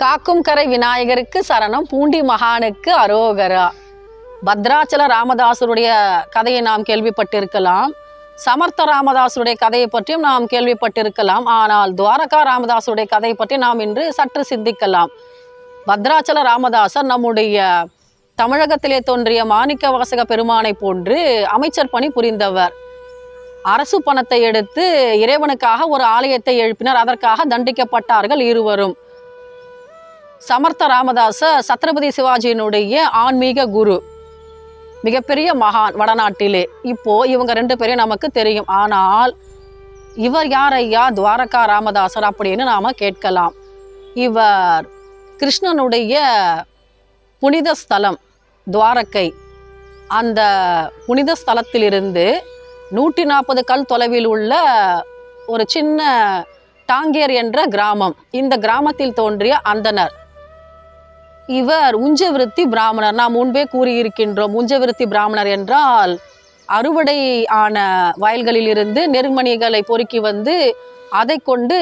காக்கும் கரை விநாயகருக்கு சரணம் பூண்டி மகானுக்கு அரோகரா. பத்ராச்சல ராமதாசருடைய கதையை நாம் கேள்விப்பட்டிருக்கலாம். சமர்த்த ராமதாசருடைய கதையை பற்றியும் நாம் கேள்விப்பட்டிருக்கலாம். ஆனால் துவாரகா ராமதாசருடைய கதையை பற்றி நாம் இன்று சற்று சிந்திக்கலாம். பத்ராச்சல ராமதாசர் நம்முடைய தமிழகத்திலே தோன்றிய மாணிக்க வாசக பெருமானை போன்று அமைச்சர் பணி புரிந்தவர். அரசு பணத்தை எடுத்து இறைவனுக்காக ஒரு ஆலயத்தை எழுப்பினர். அதற்காக தண்டிக்கப்பட்டார்கள் இருவரும். சமர்த்த ராமதாச சத்ரபதி சிவாஜியினுடைய ஆன்மீக குரு. மிகப்பெரிய மகான் வடநாட்டிலே. இப்போ இவங்க ரெண்டு பேரையும் நமக்கு தெரியும். ஆனால் இவர் யார் ஐயா? துவாரகா ராமதாசர் அப்படின்னு நாம கேட்கலாம். இவர் கிருஷ்ணனுடைய புனித ஸ்தலம் துவாரக்கை அந்த புனித ஸ்தலத்திலிருந்து நூற்றி நாற்பது கல் தொலைவில் உள்ள ஒரு சின்ன டாங்கேர் என்ற கிராமம். இந்த கிராமத்தில் தோன்றிய அந்தனர். இவர் உஞ்சவிருத்தி பிராமணர். நாம் முன்பே கூறியிருக்கின்றோம் உஞ்சவிருத்தி பிராமணர் என்றால் அறுவடை ஆன வயல்களிலிருந்து நெருமணிகளை பொறுக்கி வந்து அதை கொண்டு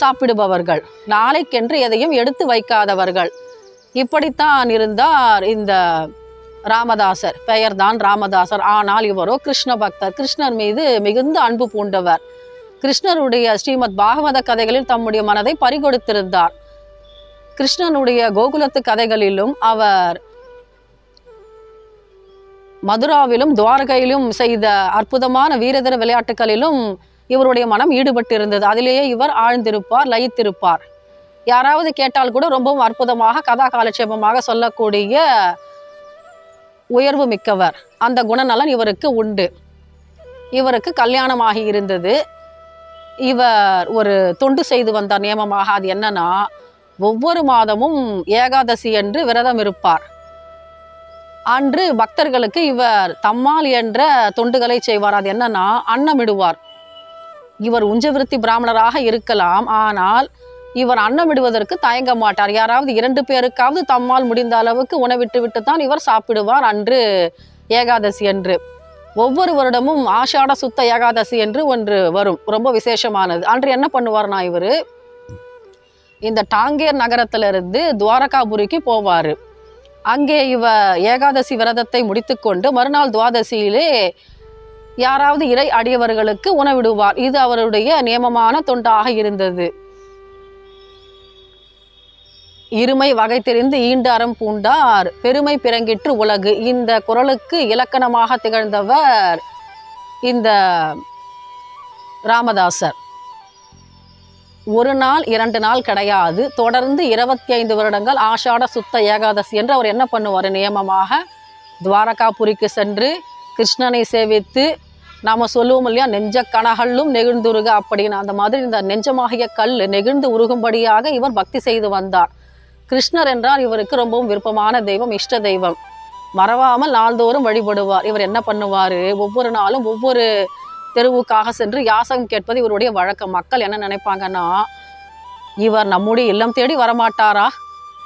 சாப்பிடுபவர்கள். நாளைக்கென்று எதையும் எடுத்து வைக்காதவர்கள். இப்படித்தான் இருந்தார் இந்த ராமதாசர். பெயர்தான் ராமதாசர். ஆனால் இவரோ கிருஷ்ண பக்தர். கிருஷ்ணர் மீது மிகுந்த அன்பு பூண்டவர். கிருஷ்ணருடைய ஸ்ரீமத் பாகவத கதைகளில் தம்முடைய மனதை பறிகொடுத்திருந்தார். கிருஷ்ணனுடைய கோகுலத்து கதைகளிலும் அவர் மதுராவிலும் துவாரகையிலும் செய்த அற்புதமான வீரதர விளையாட்டுகளிலும் இவருடைய மனம் ஈடுபட்டிருந்தது. அதிலேயே இவர் ஆழ்ந்திருப்பார் லயித்திருப்பார். யாராவது கேட்டால் கூட ரொம்பவும் அற்புதமாக கதா காலட்சேபமாக சொல்லக்கூடிய உயர்வு மிக்கவர். அந்த குணநலன் இவருக்கு உண்டு. இவருக்கு கல்யாணமாகி இருந்தது. இவர் ஒரு தொண்டு செய்து வந்தார் நியமமாக. அது என்னன்னா ஒவ்வொரு மாதமும் ஏகாதசி என்று விரதம் இருப்பார். அன்று பக்தர்களுக்கு இவர் தம்மால் என்ற தொண்டுகளை செய்வார். அது என்னன்னா அன்னமிடுவார். இவர் உஞ்சவிருத்தி பிராமணராக இருக்கலாம். ஆனால் இவர் அன்னமிடுவதற்கு தயங்க மாட்டார். யாராவது இரண்டு பேருக்காவது தம்மால் முடிந்த அளவுக்கு உணவிட்டு விட்டு தான் இவர் சாப்பிடுவார் அன்று ஏகாதசி என்று. ஒவ்வொரு வருடமும் ஆஷாட சுத்த ஏகாதசி என்று ஒன்று வரும். ரொம்ப விசேஷமானது. அன்று என்ன பண்ணுவார்னா இவர்? இந்த டாங்கேர் நகரத்திலிருந்து துவாரகாபுரிக்கு போவார். அங்கே இவ ஏகாதசி விரதத்தை முடித்துக்கொண்டு மறுநாள் துவாதசியிலே யாராவது இறை அடியவர்களுக்கு உணவிடுவார். இது அவருடைய நியமமான தொண்டாக இருந்தது. இருமை வகை தெரிந்து ஈண்டு அறம் பூண்டார். பெருமை பிறங்கிற்று உலகு. இந்த குரலுக்கு இலக்கணமாக திகழ்ந்தவர் இந்த ராமதாசர். ஒரு நாள் இரண்டு நாள் கிடையாது. தொடர்ந்து இருபத்தி ஐந்து வருடங்கள் ஆஷாட சுத்த ஏகாதசி என்று அவர் என்ன பண்ணுவார்? நியமமாக துவாரகாபுரிக்கு சென்று கிருஷ்ணனை சேவித்து நாம் சொல்லுவோம் இல்லையா? நெஞ்ச கனகல்லும் நெகிழ்ந்துருக அப்படின்னு. அந்த மாதிரி இந்த நெஞ்சமாகிய கல் நெகிழ்ந்து உருகும்படியாக இவர் பக்தி செய்து வந்தார். கிருஷ்ணர் என்றால் இவருக்கு ரொம்பவும் விருப்பமான தெய்வம் இஷ்ட தெய்வம். மறவாமல் நாள்தோறும் வழிபடுவார். இவர் என்ன பண்ணுவார்? ஒவ்வொரு நாளும் ஒவ்வொரு தெருவுக்காக சென்று யாசகம் கேட்பது இவருடைய வழக்கம். மக்கள் என்ன நினைப்பாங்கன்னா இவர் நம்முடைய இல்லம் தேடி வரமாட்டாரா?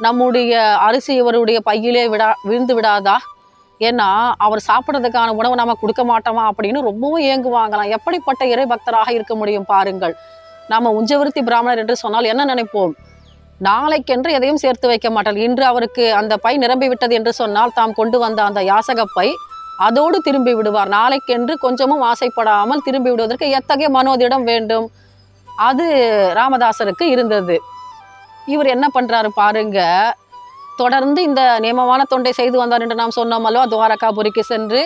நம்முடைய அரிசி இவருடைய பையிலே விடா விழுந்து விடாதா? ஏன்னா அவர் சாப்பிட்றதுக்கான உணவை நம்ம கொடுக்க மாட்டோமா அப்படின்னு ரொம்பவும் ஏங்குவாங்களாம். எப்படிப்பட்ட இறை பக்தராக இருக்க முடியும் பாருங்கள். நாம உஞ்சவிருத்தி பிராமணர் என்று சொன்னால் என்ன நினைப்போம்? நாளைக்கென்று எதையும் சேர்த்து வைக்க மாட்டார். இன்று அவருக்கு அந்த பை நிரம்பி விட்டது என்று சொன்னால் தாம் கொண்டு வந்த அந்த யாசகப்பை அதோடு திரும்பி விடுவார். நாளைக்கென்று கொஞ்சமும் ஆசைப்படாமல் திரும்பி விடுவதற்கு எத்தகைய மனோதிடம் வேண்டும்? அது ராமதாசருக்கு இருந்தது. இவர் என்ன பண்ணுறாரு பாருங்க. தொடர்ந்து இந்த நியமமான தொண்டை செய்து வந்தார் என்று நாம் சொன்னோம் அல்லவா துவாரகாபுரிக்கு சென்று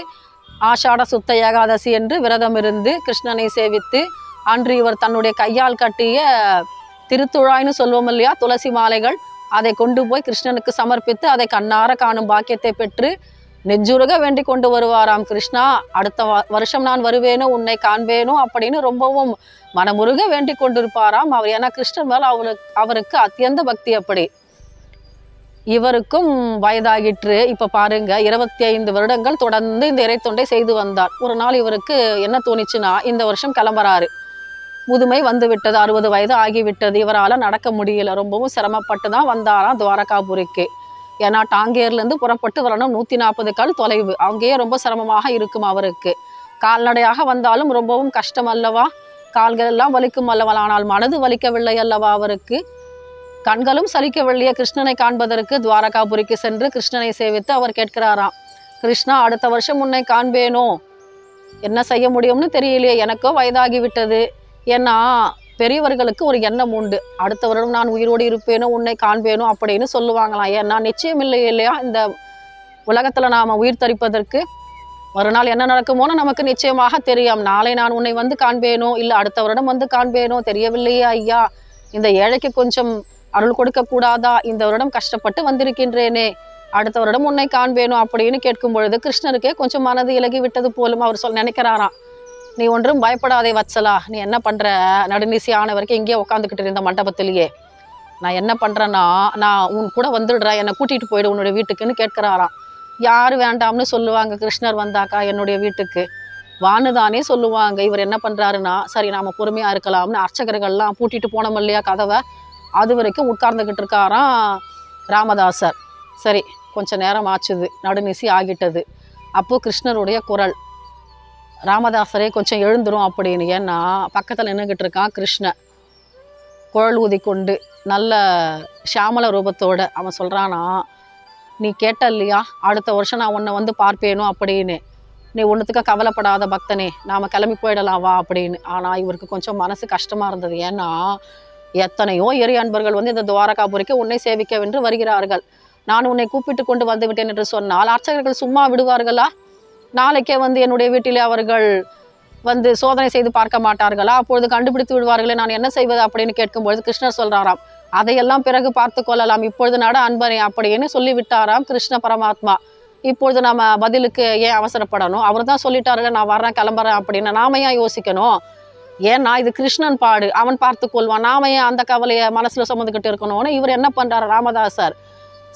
ஆஷாட சுத்த ஏகாதசி என்று விரதம் இருந்து கிருஷ்ணனை சேவித்து அன்று இவர் தன்னுடைய கையால் கட்டிய திருத்துழாய்னு சொல்வோம் இல்லையா? துளசி மாலைகள். அதை கொண்டு போய் கிருஷ்ணனுக்கு சமர்ப்பித்து அதை கண்ணார காணும் பாக்கியத்தை பெற்று நெஞ்சுருக வேண்டி கொண்டு வருவாராம் கிருஷ்ணா. அடுத்த வருஷம் நான் வருவேனோ உன்னை காண்பேனோ அப்படின்னு ரொம்பவும் மனமுருக வேண்டி கொண்டிருப்பாராம் அவர். ஏன்னா கிருஷ்ணன் மேல் அவருக்கு அவருக்கு அத்தியந்த பக்தி அப்படி. இவருக்கும் வயதாகிற்று இப்ப பாருங்க இருபத்தி ஐந்து வருடங்கள் தொடர்ந்து இந்த இறைத்தொண்டை செய்து வந்தார். ஒரு நாள் இவருக்கு என்ன தோணிச்சுன்னா இந்த வருஷம் கிளம்புறாரு. முதுமை வந்து விட்டது அறுபது வயது ஆகிவிட்டது. இவரால் நடக்க முடியல. ரொம்பவும் சிரமப்பட்டு தான் வந்தாராம் துவாரகாபுரிக்கு. ஏன்னா டாங்கேர்லேருந்து புறப்பட்டு வரணும். நூற்றி நாற்பது கால் தொலைவு. அங்கேயே ரொம்ப சிரமமாக இருக்கும் அவருக்கு. கால்நடையாக வந்தாலும் ரொம்பவும் கஷ்டம் அல்லவா? கால்கள் எல்லாம் வலிக்கும் அல்லவா? ஆனால் மனது வலிக்கவில்லை அல்லவா அவருக்கு? கண்களும் சலிக்கவில்லையே கிருஷ்ணனை காண்பதற்கு? துவாரகாபுரிக்கு சென்று கிருஷ்ணனை சேவித்து அவர் கேட்கிறாராம். கிருஷ்ணா அடுத்த வருஷம் உன்னை காண்பேனோ? என்ன செய்ய முடியும்னு தெரியலையே. எனக்கோ வயதாகிவிட்டது. ஏன்னா பெரியவர்களுக்கு ஒரு எண்ணம் உண்டு. அடுத்த வருடம் நான் உயிரோடு இருப்பேனோ உன்னை காண்பேனோ அப்படின்னு சொல்லுவாங்களாம். ஏன்னா நிச்சயம் இல்லை இல்லையா? இந்த உலகத்தில் நாம் உயிர் தரிப்பதற்கு மறுநாள் என்ன நடக்குமோன்னு நமக்கு நிச்சயமாக தெரியும். நாளை நான் உன்னை வந்து காண்பேனோ இல்லை அடுத்த வருடம் வந்து காண்பேனோ தெரியவில்லையே ஐயா. இந்த ஏழைக்கு கொஞ்சம் அருள் கொடுக்க கூடாதா? இந்த வருடம் கஷ்டப்பட்டு வந்திருக்கின்றேனே. அடுத்த வருடம் உன்னை காண்பேனும் அப்படின்னு கேட்கும் பொழுது கிருஷ்ணருக்கே கொஞ்சம் மனது இலகி விட்டது போலும் அவர் சொல் நினைக்கிறாராம். நீ ஒன்றும் பயப்படாதே வச்சலா நீ என்ன பண்ணுற நடுநிசி ஆன வரைக்கும் இங்கேயே உட்காந்துக்கிட்டு இருந்த மண்டபத்திலேயே. நான் என்ன பண்ணுறேன்னா நான் உன் கூட வந்துடுறேன் என்னை கூட்டிகிட்டு போயிடு உன்னுடைய வீட்டுக்குன்னு கேட்குறாராம். யார் வேண்டாம்னு சொல்லுவாங்க கிருஷ்ணர் வந்தாக்கா என்னுடைய வீட்டுக்கு. வான்னு தானே சொல்லுவாங்க இவர் என்ன பண்ணுறாருன்னா சரி நாம பொறுமையாக இருக்கலாம்னு அர்ச்சகர்கள்லாம் பூட்டிட்டு போனோம் இல்லையா கதவை? அது வரைக்கும் உட்கார்ந்துக்கிட்டு இருக்காராம் ராமதாசர். சரி கொஞ்சம் நேரம் ஆச்சுது நடுநிசி ஆகிட்டது. அப்போது கிருஷ்ணருடைய குரல் ராமதாசரே கொஞ்சம் எழுந்துரும் அப்படின்னு. ஏன்னா பக்கத்தில் நின்றுக்கிட்டு இருக்கான் கிருஷ்ண. குழல் ஊதி கொண்டு நல்ல ஷியாமல ரூபத்தோடு அவன் சொல்கிறானா நீ கேட்ட இல்லையா அடுத்த வருஷம் நான் உன்னை வந்து பார்ப்பேனும் அப்படின்னு. நீ ஒன்றுத்துக்க கவலைப்படாத பக்தனே நாம் கிளம்பி போயிடலாம் வா அப்படின்னு. ஆனால் இவருக்கு கொஞ்சம் மனசு கஷ்டமாக இருந்தது. ஏன்னா எத்தனையோ எரி அன்பர்கள் வந்து இந்த துவாரகாபுரிக்கு உன்னை சேவிக்கவென்று வருகிறார்கள். நான் உன்னை கூப்பிட்டு கொண்டு வந்து விட்டேன் என்று சொன்னால் அர்ச்சகர்கள் சும்மா விடுவார்களா? நாளைக்கே வந்து என்னுடைய வீட்டிலே அவர்கள் வந்து சோதனை செய்து பார்க்க மாட்டார்களா? அப்பொழுது கண்டுபிடித்து விடுவார்களே நான் என்ன செய்வது அப்படின்னு கேட்கும்பொழுது கிருஷ்ணர் சொல்றாராம் அதையெல்லாம் பிறகு பார்த்து கொள்ளலாம். இப்பொழுது நட அன்பனே அப்படின்னு சொல்லி விட்டாராம் கிருஷ்ண பரமாத்மா. இப்பொழுது நம்ம பதிலுக்கு ஏன் அவசரப்படணும்? அவர் தான் சொல்லிட்டாருல நான் வர்றேன் கிளம்புறேன் அப்படின்னு. நாம ஏன் யோசிக்கணும்? ஏன்னா இது கிருஷ்ணன் பாடு அவன் பார்த்து கொள்வான். நாம ஏன் அந்த கவலையை மனசுல சுமந்துக்கிட்டு இருக்கணும்னு? இவர் என்ன பண்றாரு? ராமதாசர்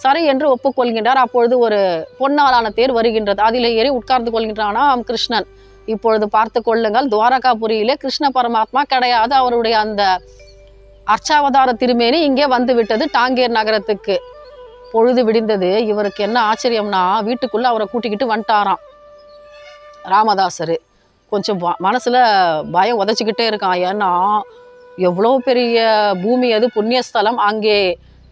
சரி என்று ஒப்புக்கொள்கின்றார். அப்பொழுது ஒரு பொன்னாலான தேர் வருகின்றது. அதிலே ஏறி உட்கார்ந்து கொள்கின்றானாம் கிருஷ்ணன். இப்பொழுது பார்த்து கொள்ளுங்கள் துவாரகாபுரியிலே கிருஷ்ண பரமாத்மா கிடையாது. அவருடைய அந்த அர்ச்சாவதார திருமேனி இங்கே வந்து விட்டது டாங்கேர் நகரத்துக்கு. பொழுது விடிந்தது. இவருக்கு என்ன ஆச்சரியம்னா வீட்டுக்குள்ளே அவரை கூட்டிக்கிட்டு வந்துட்டாராம். ராமதாசர். கொஞ்சம் மனசில் பயம் உதச்சிக்கிட்டே இருக்கான். ஏன்னா எவ்வளோ பெரிய பூமி அது புண்ணியஸ்தலம். அங்கே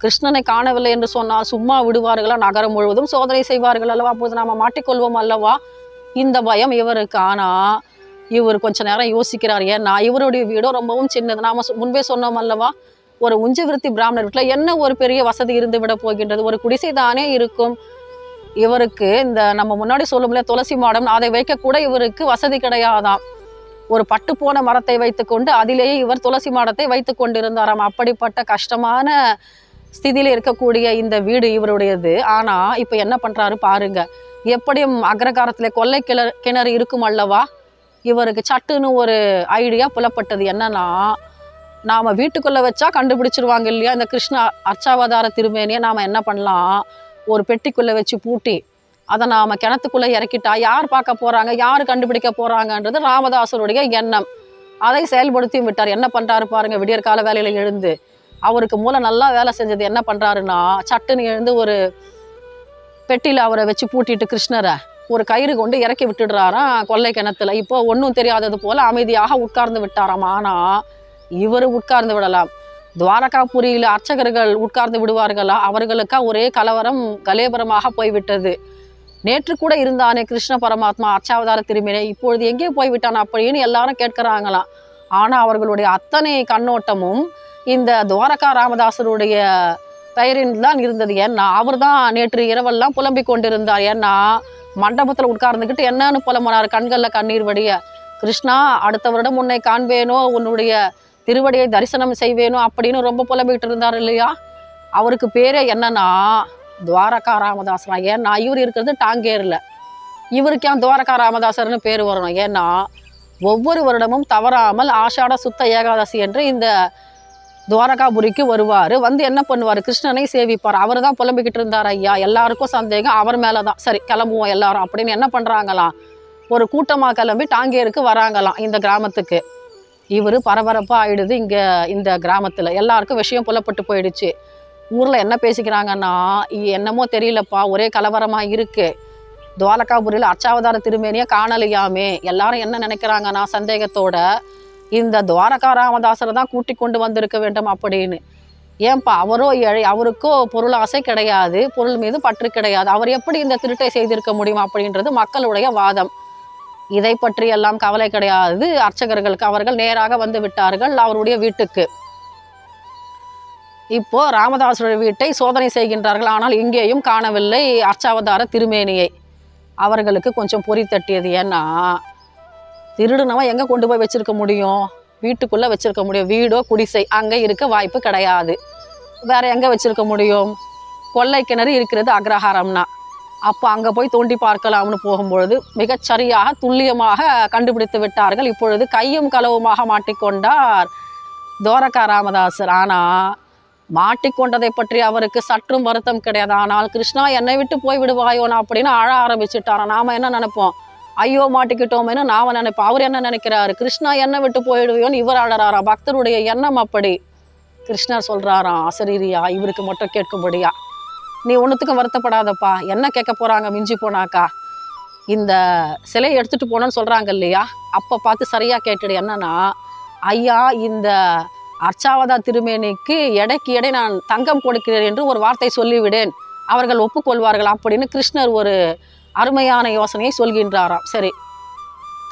கிருஷ்ணனை காணவில்லை என்று சொன்னால் சும்மா விடுவார்களா நகரம் முழுவதும் சோதனை செய்வார்கள் அல்லவா? அப்போது நாம் மாட்டிக்கொள்வோம் அல்லவா? இந்த பயம் இவருக்கு. ஆனால் இவர் கொஞ்ச நேரம் யோசிக்கிறார். ஏன்னா இவருடைய வீடும் ரொம்பவும் சின்னது. நாம் முன்பே சொன்னோம் அல்லவா? ஒரு உஞ்சவிருத்தி பிராமணர் வீட்டில் என்ன ஒரு பெரிய வசதி இருந்து விட போகின்றது? ஒரு குடிசை தானே இருக்கும். இவருக்கு இந்த நம்ம முன்னாடி சொல்லும்ல துளசி மாடம் அதை வைக்கக்கூட இவருக்கு வசதி கிடையாதாம். ஒரு பட்டு போன மரத்தை வைத்துக்கொண்டு அதிலேயே இவர் துளசி மாடத்தை வைத்து கொண்டிருந்தாராம். அப்படிப்பட்ட கஷ்டமான ஸ்திதியில் இருக்கக்கூடிய இந்த வீடு இவருடையது. ஆனால் இப்போ என்ன பண்ணுறாரு பாருங்க. எப்படியும் அக்ரகாரத்தில் கொள்ளை கிணறு கிணறு இருக்கும் அல்லவா? இவருக்கு சட்டுன்னு ஒரு ஐடியா புலப்பட்டது என்னன்னா நாம் வீட்டுக்குள்ளே வச்சா கண்டுபிடிச்சிருவாங்க இல்லையா? இந்த கிருஷ்ண அர்ச்சாவதார திருமேனியை நாம் என்ன பண்ணலாம்? ஒரு பெட்டிக்குள்ளே வச்சு பூட்டி அதை நாம் கிணத்துக்குள்ளே இறக்கிட்டா யார் பார்க்க போகிறாங்க யார் கண்டுபிடிக்க போகிறாங்கன்றது ராமதாசருடைய எண்ணம். அதை செயல்படுத்தியும் விட்டார். என்ன பண்ணுறாரு பாருங்கள் விடியற்கால வேலையில் எழுந்து. அவருக்கு மூளை நல்லா வேலை செஞ்சது என்ன பண்ணுறாருன்னா சட்டுன்னு எழுந்து ஒரு பெட்டியில் அவரை வச்சு பூட்டிட்டு கிருஷ்ணரை ஒரு கயிறு கொண்டு இறக்கி விட்டுடுறாராம் கொள்ளை கிணத்துல. இப்போ ஒன்றும் தெரியாதது போல் அமைதியாக உட்கார்ந்து விட்டாராம். ஆனால் இவர் உட்கார்ந்து விடலாம். துவாரகாபுரியில் அர்ச்சகர்கள் உட்கார்ந்து விடுவார்களா? அவர்களுக்கா ஒரே கலவரம் கலேபரமாக போய்விட்டது. நேற்று கூட இருந்தானே கிருஷ்ண பரமாத்மா அர்ச்சாவதார திரும்பினே இப்பொழுது எங்கே போய்விட்டான் அப்படின்னு எல்லாரும் கேட்கிறாங்களாம். ஆனால் அவர்களுடைய அத்தனை கண்ணோட்டமும் இந்த துவாரகா ராமதாசருடைய பெயரில் தான் இருந்தது ஏன்னா அவர் தான் நேற்று இரவெல்லாம் புலம்பிக் கொண்டிருந்தார். ஏன்னா மண்டபத்தில் உட்கார்ந்துக்கிட்டு என்னன்னு புலம்புனார். கண்களில் கண்ணீர் வடிய கிருஷ்ணா அடுத்த வருடம் உன்னை காண்பேனோ? உன்னுடைய திருவடியை தரிசனம் செய்வேனோ? அப்படின்னு ரொம்ப புலம்பிக்கிட்டு இருந்தார் இல்லையா? அவருக்கு பேரே என்னன்னா துவாரகா ராமதாசரா. ஏன்னா இவர் இருக்கிறது டாங்கேரில். இவருக்கு ஏன் துவாரகா ராமதாசர்னு பேர் வரணும்? ஏன்னா ஒவ்வொரு வருடமும் தவறாமல் ஆஷாட சுத்த ஏகாதசி என்று இந்த துவாரகாபுரிக்கு வருவார். வந்து என்ன பண்ணுவார்? கிருஷ்ணனை சேவிப்பார். அவர் தான் புலம்பிக்கிட்டு இருந்தார் ஐயா. எல்லாருக்கும் சந்தேகம். அவர் மேலே தான் சரி கிளம்புவோம் எல்லாரும் அப்படின்னு என்ன பண்ணுறாங்களாம் ஒரு கூட்டமாக கிளம்பி டாங்கேருக்கு வராங்களாம் இந்த கிராமத்துக்கு. இவர் பரபரப்பாக ஆயிடுது இங்கே இந்த கிராமத்தில். எல்லாருக்கும் விஷயம் புலப்பட்டு போயிடுச்சு. ஊரில் என்ன பேசிக்கிறாங்கன்னா "இ- என்னமோ தெரியலப்பா. ஒரே கலவரமாக இருக்குது துவாலகாபுரியில் அச்சாவதார திருமேனியை காணலையாமே. எல்லாரும் என்ன நினைக்கிறாங்கன்னா சந்தேகத்தோட இந்த துவாரகா ராமதாசரை தான் கூட்டி கொண்டு வந்திருக்க வேண்டும் அப்படின்னு. ஏன்பா அவரோ ஏழை அவருக்கோ பொருள் ஆசை கிடையாது பொருள் மீது பற்று கிடையாது. அவர் எப்படி இந்த திருட்டை செய்திருக்க முடியும் அப்படின்றது மக்களுடைய வாதம். இதை பற்றி எல்லாம் கவலை கிடையாது. அர்ச்சகர்களுக்கு அவர்கள் நேராக வந்து விட்டார்கள் அவருடைய வீட்டுக்கு. இப்போ ராமதாசருடைய வீட்டை சோதனை செய்கின்றார்கள். ஆனால் இங்கேயும் காணவில்லை அர்ச்சாவதார திருமேனியை. அவர்களுக்கு கொஞ்சம் பொறி தட்டியது. ஏன்னா திருடுனவன் எங்கே கொண்டு போய் வச்சுருக்க முடியும்? வீட்டுக்குள்ளே வச்சுருக்க முடியும். வீடோ குடிசை அங்கே இருக்க வாய்ப்பு கிடையாது. வேறு எங்கே வச்சுருக்க முடியும்? கொள்ளை கிணறு இருக்கிறது அக்ரஹாரம்னா. அப்போ அங்கே போய் தோண்டி பார்க்கலாம்னு போகும்பொழுது மிகச் சரியாக துல்லியமாக கண்டுபிடித்து விட்டார்கள். இப்பொழுது கையும் களவுமாக மாட்டிக்கொண்டார் தோரகா ராமதாசர். ஆனால் மாட்டிக்கொண்டதை பற்றி அவருக்கு சற்றும் வருத்தம் கிடையாது. ஆனால் கிருஷ்ணா என்னை விட்டு போய் விடுவாயோனா அப்படின்னு அழ ஆரம்பிச்சுட்டாரான் நாம் என்ன நினைப்போம்? ஐயோ மாட்டிக்கிட்டோமேனு நான் நினைப்பேன் அவர் என்ன நினைக்கிறாரு? கிருஷ்ணா என்ன விட்டு போயிடுவியோன்னு இவர் அழறாரா பக்தருடைய எண்ணம் அப்படி. கிருஷ்ணர் சொல்கிறாராம் அசரீரியா இவருக்கு மட்டும் கேட்கும்படியா? நீ ஒன்றுத்துக்கும் வருத்தப்படாதப்பா. என்ன கேட்க போகிறாங்க மிஞ்சி போனாக்கா? இந்த சிலையை எடுத்துகிட்டு போனோன்னு சொல்கிறாங்க இல்லையா? அப்போ பார்த்து சரியாக கேட்டுடு. என்னன்னா ஐயா இந்த அர்ச்சாவதா திருமேனிக்கு எடைக்கு எடை நான் தங்கம் கொடுக்கிறேன் என்று ஒரு வார்த்தை சொல்லிவிடேன். அவர்கள் ஒப்புக்கொள்வார்கள் அப்படின்னு கிருஷ்ணர் ஒரு அருமையான யோசனையை சொல்கின்றாராம். சரி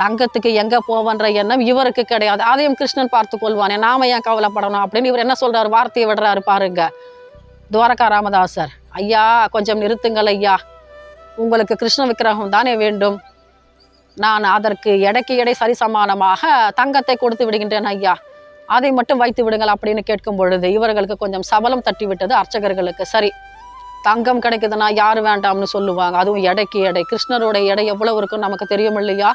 தங்கத்துக்கு எங்கே போவன்ற எண்ணம் இவருக்கு கிடையாது. அதையும் கிருஷ்ணன் பார்த்து கொள்வானே நாம ஏன் கவலைப்படணும் அப்படின்னு இவர் என்ன சொல்கிறார் வார்த்தையை விடுறாரு பாருங்க. துவாரகா ராமதாசர் ஐயா கொஞ்சம் நிறுத்துங்கள் ஐயா. உங்களுக்கு கிருஷ்ண விக்கிரகம் தானே வேண்டும். நான் அதற்கு எடைக்கு எடை சரிசமானமாக தங்கத்தை கொடுத்து விடுகின்றேன் ஐயா. அதை மட்டும் வைத்து விடுங்கள் அப்படின்னு கேட்கும் பொழுது இவர்களுக்கு கொஞ்சம் சபலம் தட்டி விட்டது அர்ச்சகர்களுக்கு. சரி தங்கம் கிடைக்குதுன்னா யார் வேண்டாம்னு சொல்லுவாங்க. அதுவும் எடைக்கு எடை. கிருஷ்ணரோட எடை எவ்வளவு இருக்குன்னு நமக்கு தெரியும் இல்லையா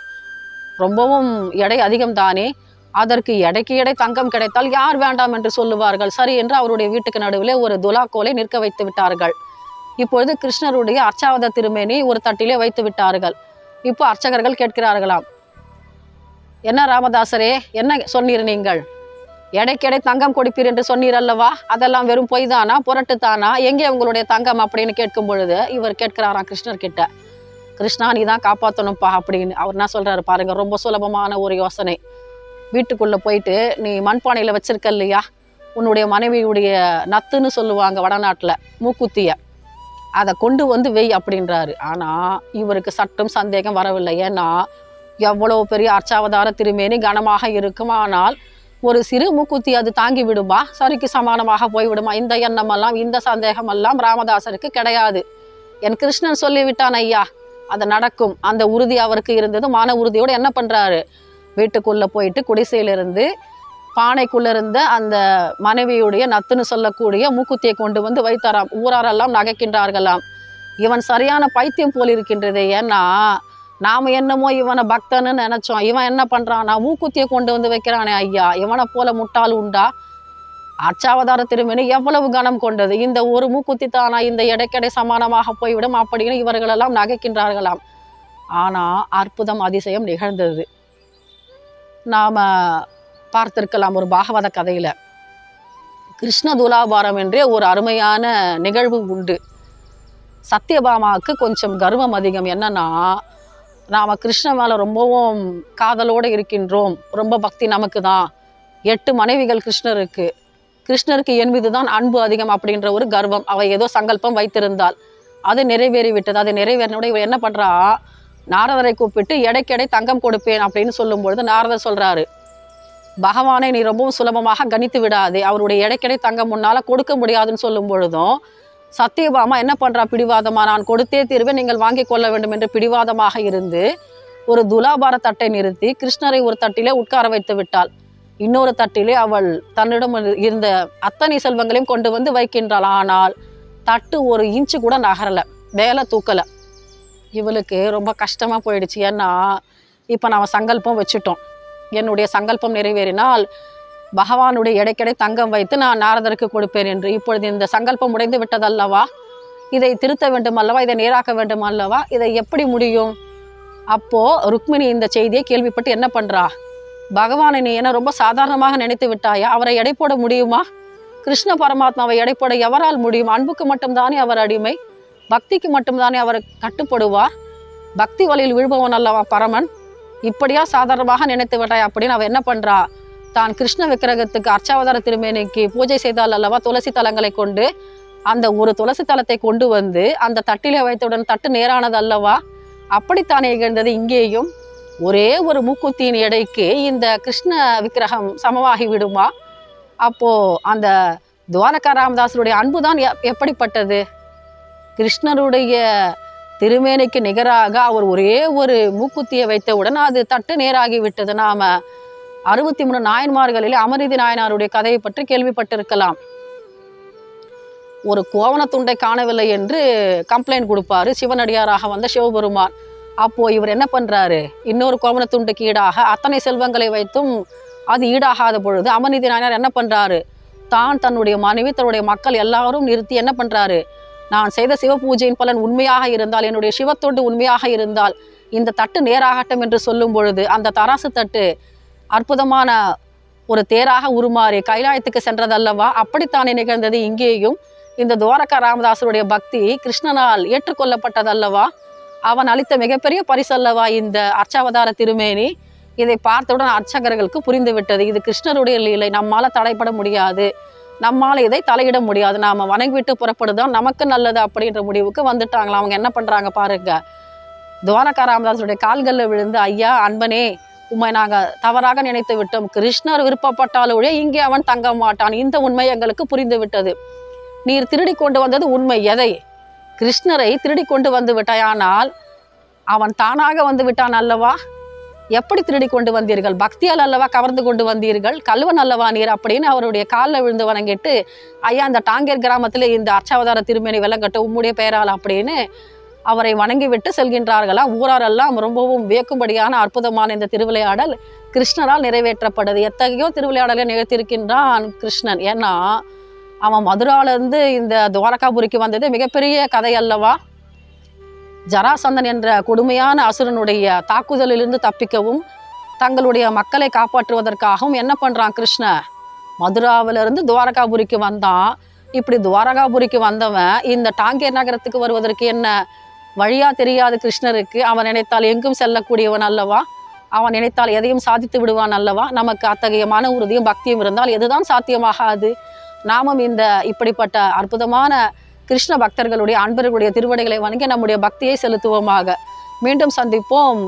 ரொம்பவும் எடை அதிகம் தானே அதற்கு எடைக்கு எடை தங்கம் கிடைத்தால் யார் வேண்டாம் என்று சொல்லுவார்கள். சரி என்று அவருடைய வீட்டுக்கு நடுவிலே ஒரு துலாக்கோலை நிற்க வைத்து விட்டார்கள். இப்பொழுது கிருஷ்ணருடைய அர்ச்சாவத திருமேனி ஒரு தட்டிலே வைத்து விட்டார்கள். இப்போ அர்ச்சகர்கள் கேட்கிறார்களாம். என்ன ராமதாசரே என்ன சொன்னீர் நீங்கள்? எடைக்கெடை தங்கம் கொடுப்பீர் என்று சொன்னீர் அல்லவா அதெல்லாம் வெறும் பொய் தானா புரட்டு தானா எங்கே உங்களுடைய தங்கம் அப்படின்னு கேட்கும் பொழுது இவர் கேட்கிறாராம் கிருஷ்ணர் கிட்ட. கிருஷ்ணா நீ தான் காப்பாற்றணும்ப்பா அப்படின்னு. அவர் என்ன சொல்கிறாரு பாருங்க ரொம்ப சுலபமான ஒரு யோசனை. வீட்டுக்குள்ளே போயிட்டு நீ மண்பானையில் வச்சிருக்க இல்லையா? உன்னுடைய மனைவியுடைய நத்துன்னு சொல்லுவாங்க வடநாட்டில் மூக்குத்தியை. அதை கொண்டு வந்து வெய் அப்படின்றாரு. ஆனால் இவருக்கு சட்டும் சந்தேகம் வரவில்லை. ஏன்னா எவ்வளோ பெரிய அர்ச்சாவதார திருமேனி கனமாக இருக்கும். ஆனால் ஒரு சிறு மூக்குத்தி அது தாங்கி விடுமா? சரிக்கு சமானமாக போய்விடுமா? இந்த எண்ணமெல்லாம் இந்த சந்தேகமெல்லாம் ராமதாசருக்கு கிடையாது. என் கிருஷ்ணன் சொல்லிவிட்டான் ஐயா அது நடக்கும். அந்த உறுதி அவருக்கு இருந்தது. மன உறுதியோடு என்ன பண்ணுறாரு வீட்டுக்குள்ளே போயிட்டு குடிசையிலிருந்து பானைக்குள்ளே இருந்த அந்த மனைவியுடைய நத்துன்னு சொல்லக்கூடிய மூக்குத்தியை கொண்டு வந்து வைத்தாராம். ஊராரெல்லாம் நகைக்கின்றார்களாம். இவன் சரியான பைத்தியம் போல் இருக்கின்றது ஏன்னா நாம் என்னமோ இவனை பக்தன்னு நினச்சோம். இவன் என்ன பண்ணுறான் நான் மூக்குத்தியை கொண்டு வந்து வைக்கிறானே ஐயா. இவனை போல முட்டாள் உண்டா? அச்சாவதார திருமணி எவ்வளவு கனம் கொண்டது? இந்த ஒரு மூக்குத்தி தானா இந்த எடைக்கடை சமானமாக போய்விடும் அப்படின்னு இவர்களெல்லாம் நகைக்கின்றார்களாம். ஆனால் அற்புதம் அதிசயம் நிகழ்ந்தது. நாம் பார்த்திருக்கலாம் ஒரு பாகவத கதையில். கிருஷ்ண துலாபாரம் என்றே ஒரு அருமையான நிகழ்வு உண்டு. சத்யபாமாவுக்கு கொஞ்சம் கர்வம் அதிகம். என்னன்னா நாம கிருஷ்ண மேலே ரொம்பவும் காதலோடு இருக்கின்றோம். ரொம்ப பக்தி நமக்கு தான் எட்டு மனைவிகள் கிருஷ்ணருக்கு. கிருஷ்ணருக்கு என் மீது தான் அன்பு அதிகம் அப்படின்ற ஒரு கர்வம். அவள் ஏதோ சங்கல்பம் வைத்திருந்தாள். அது நிறைவேறி விட்டது அது நிறைவேறினோட இவ என்ன பண்ணுறா நாரதரை கூப்பிட்டு எடைக்கெடை தங்கம் கொடுப்பேன் அப்படின்னு சொல்லும்பொழுது நாரதர் சொல்கிறாரு பகவானை நீ ரொம்பவும் சுலபமாக கணித்து விடாதே. அவருடைய எடைக்கெடை தங்கம் முன்னால் கொடுக்க முடியாதுன்னு சொல்லும் பொழுதும் சத்தியபாமா என்ன பண்ணுறா பிடிவாதமா? நான் கொடுத்தே தீர்வேன் நீங்கள் வாங்கிக் கொள்ள வேண்டும் என்று பிடிவாதமாக இருந்து ஒரு துலாபார தட்டை நிறுத்தி கிருஷ்ணரை ஒரு தட்டிலே உட்கார வைத்து விட்டாள். இன்னொரு தட்டிலே அவள் தன்னிடம் இருந்த அத்தனை செல்வங்களையும் கொண்டு வந்து வைக்கின்றாள். ஆனால் தட்டு ஒரு இன்ச்சு கூட நகரல வேலை தூக்கலை. இவளுக்கு ரொம்ப கஷ்டமாக போயிடுச்சு. ஏன்னா இப்போ நம்ம சங்கல்பம் வச்சுட்டோம். என்னுடைய சங்கல்பம் நிறைவேறினால் பகவானுடைய எடைக்கெடை தங்கம் வைத்து நான் நாரதருக்கு கொடுப்பேன் என்று இப்பொழுது இந்த சங்கல்பம் உடைந்து விட்டதல்லவா? இதை திருத்த வேண்டும் அல்லவா இதை நேராக்க வேண்டும் அல்லவா இதை எப்படி முடியும்? அப்போ ருக்மிணி இந்த செய்தியை கேள்விப்பட்டு என்ன பண்றா? பகவானை நீ என்ன ரொம்ப சாதாரணமாக நினைத்து விட்டாயா? அவரை எடை போட முடியுமா? கிருஷ்ண பரமாத்மாவை எடை போட எவரால் முடியும்? அன்புக்கு மட்டும்தானே அவர் அடிமை? பக்திக்கு மட்டும்தானே அவர் கட்டுப்படுவார்? பக்தி வழியில் விழுபவன் அல்லவா பரமன்? இப்படியா சாதாரணமாக நினைத்து விட்டாய் அப்படின்னு அவ என்ன பண்றா? தான் கிருஷ்ண விக்கிரகத்துக்கு அர்ச்சாவதார திருமேனிக்கு பூஜை செய்தால் அல்லவா துளசி தலங்களை கொண்டு அந்த ஒரு துளசி தலத்தை கொண்டு வந்து அந்த தட்டிலே வைத்தவுடன் தட்டு நேரானது அல்லவா? அப்படித்தானே நிகழ்ந்தது இங்கேயும் ஒரே ஒரு மூக்குத்தியின் எடைக்கு இந்த கிருஷ்ண விக்கிரகம் சமமாகி விடுமா? அப்போ அந்த துவாரகா ராமதாசருடைய அன்புதான் எ- எப்படிப்பட்டது? கிருஷ்ணருடைய திருமேனிக்கு நிகராக அவர் ஒரே ஒரு மூக்குத்தியை வைத்தவுடன் அது தட்டு நேராகி விட்டது. நாம அறுபத்தி மூணு நாயன்மார்களிலே அமரிதி நாயனாருடைய கதையை பற்றி கேள்விப்பட்டிருக்கலாம். ஒரு கோவண துண்டை காணவில்லை என்று கம்ப்ளைண்ட் கொடுப்பாரு சிவனடியாராக வந்த சிவபெருமான். அப்போ இவர் என்ன பண்றாரு? இன்னொரு கோவண துண்டுக்கு ஈடாக அத்தனை செல்வங்களை வைத்தும் அது ஈடாகாத பொழுது அமர்நீதி நாயனார் என்ன பண்றாரு? தான் தன்னுடைய மனைவி தன்னுடைய மக்கள் எல்லாரும் நிறுத்தி என்ன பண்றாரு? நான் செய்த சிவ பூஜையின் பலன் உண்மையாக இருந்தால் என்னுடைய சிவத்தொண்டு உண்மையாக இருந்தால் இந்த தட்டு நேராகட்டும் என்று சொல்லும் பொழுது அந்த தராசு தட்டு அற்புதமான ஒரு தேராக உருமாறி கைலாயத்துக்கு சென்றதல்லவா? அப்படித்தானே நிகழ்ந்தது இங்கேயும். இந்த துவாரகா ராமதாசருடைய பக்தி கிருஷ்ணனால் ஏற்றுக்கொள்ளப்பட்டதல்லவா? அவன் அளித்த மிகப்பெரிய பரிசல்லவா இந்த அர்ச்சாவதார திருமேனி? இதை பார்த்தவுடன் அர்ச்சகர்களுக்கு புரிந்துவிட்டது. இது கிருஷ்ணருடைய லீலை. நம்மால் தடைப்பட முடியாது. நம்மால் இதை தலையிட முடியாது. நாம் வணங்கிவிட்டு புறப்படுதான் நமக்கு நல்லது அப்படின்ற முடிவுக்கு வந்துட்டாங்களா அவங்க என்ன பண்ணுறாங்க பாருங்க. துவாரகா ராமதாசருடைய கால்களில் விழுந்து ஐயா அன்பனே உம்மை நாங்கள் தவறாக நினைத்து விட்டோம் கிருஷ்ணர் விருப்பப்பட்டாலொழிய இங்கே அவன் தங்க மாட்டான். இந்த உண்மை எங்களுக்கு புரிந்து விட்டது நீர் திருடி கொண்டு வந்தது உண்மை எதை? கிருஷ்ணரை திருடி கொண்டு வந்து விட்டாயானால் அவன் தானாக வந்து விட்டான் அல்லவா? எப்படி திருடி கொண்டு வந்தீர்கள்? பக்தியால் அல்லவா கவர்ந்து கொண்டு வந்தீர்கள்? கல்வன் அல்லவா நீர்? அப்படின்னு அவருடைய காலில் விழுந்து வணங்கிட்டு ஐயா இந்த டாங்கேர் கிராமத்தில் இந்த அர்ச்சாவதார திருமேனி விளங்கட்டும். உம்முடைய பெயரால் அப்படின்னு அவரை வணங்கிவிட்டு செல்கின்றார்களா? ஊராரெல்லாம் ரொம்பவும் வியக்கும்படியான அற்புதமான இந்த திருவிளையாடல் கிருஷ்ணரால் நிறைவேற்றப்படுது எத்தகையோ திருவிளையாடலை நிகழ்த்தியிருக்கின்றான் கிருஷ்ணன். ஏன்னா அவன் மதுராலேருந்து இந்த துவாரகாபுரிக்கு வந்தது மிகப்பெரிய கதை அல்லவா? ஜராசந்தன் என்ற கொடுமையான அசுரனுடைய தாக்குதலிலிருந்து தப்பிக்கவும் தங்களுடைய மக்களை காப்பாற்றுவதற்காகவும் என்ன பண்ணுறான் கிருஷ்ண மதுராவிலிருந்து துவாரகாபுரிக்கு வந்தான். இப்படி துவாரகாபுரிக்கு வந்தவன் இந்த டாங்கேர் நகரத்துக்கு வருவதற்கு என்ன வழியா தெரியாது கிருஷ்ணருக்கு அவன் நினைத்தால் எங்கும் செல்லக்கூடியவன் அல்லவா? அவன் நினைத்தால் எதையும் சாதித்து விடுவான் அல்லவா? நமக்கு அத்தகைய மன உறுதியும் பக்தியும் இருந்தால் எதுதான் சாத்தியமாகாது? நாமும் இந்த இப்படிப்பட்ட அற்புதமான கிருஷ்ண பக்தர்களுடைய அன்பர்களுடைய திருவடைகளை வணங்கி நம்முடைய பக்தியை செலுத்துவோமாக. மீண்டும் சந்திப்போம்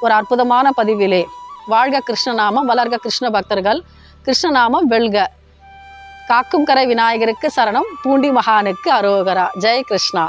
ஒரு அற்புதமான பதிவிலே. வாழ்க கிருஷ்ணநாமம் வளர்க கிருஷ்ண பக்தர்கள். கிருஷ்ணநாமம் வெல்க. காக்கும் கரை விநாயகருக்கு சரணம் பூண்டி மகானுக்கு அரோகரா. ஜெய் கிருஷ்ணா.